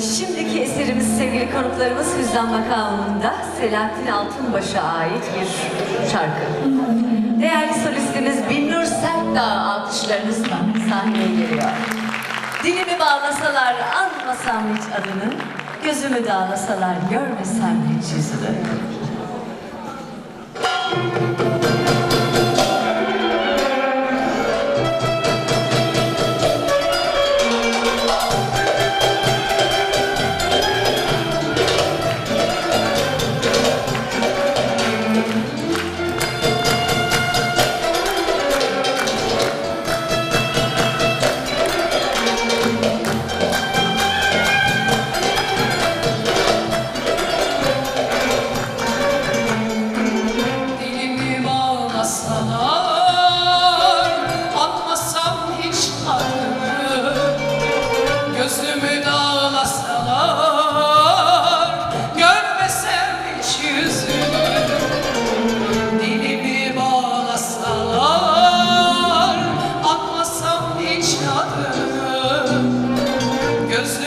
Şimdiki eserimiz sevgili konuklarımız Hüzzam makamında Selahattin Altınbaş'a ait bir şarkı. Değerli solistimiz Binnur Sertdağ alkışlarınızla sahneye geliyor. Dilimi bağlasalar anmasam hiç adını, gözümü dağlasalar görmesem hiç yüzünü.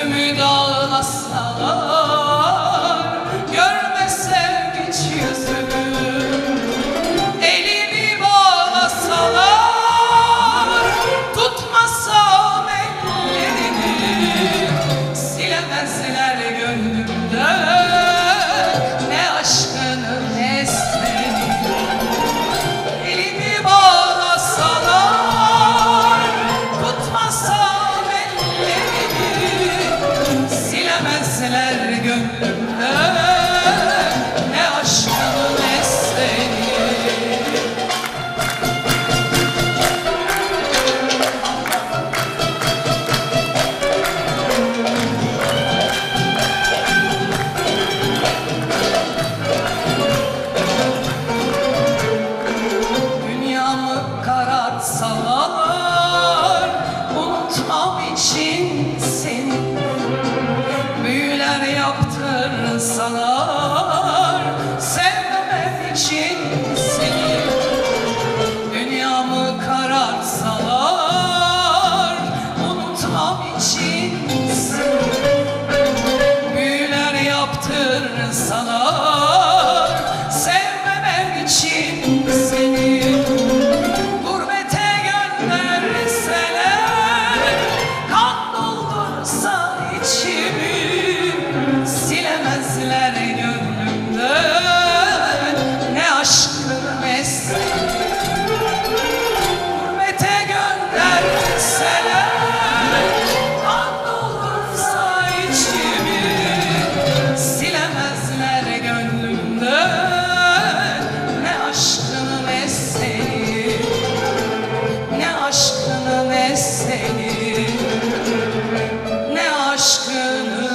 Gözümü dağlasalar karartsalar Unutmam için seni Büyüler yaptırsalar Sevmem için seni Dünyamı karartsalar Unutmam için seni Büyüler yaptırsalar Ne aşkını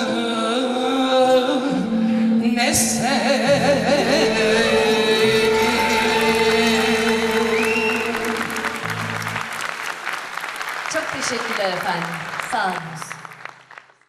ne seni Çok teşekkürler efendim. Sağ olun.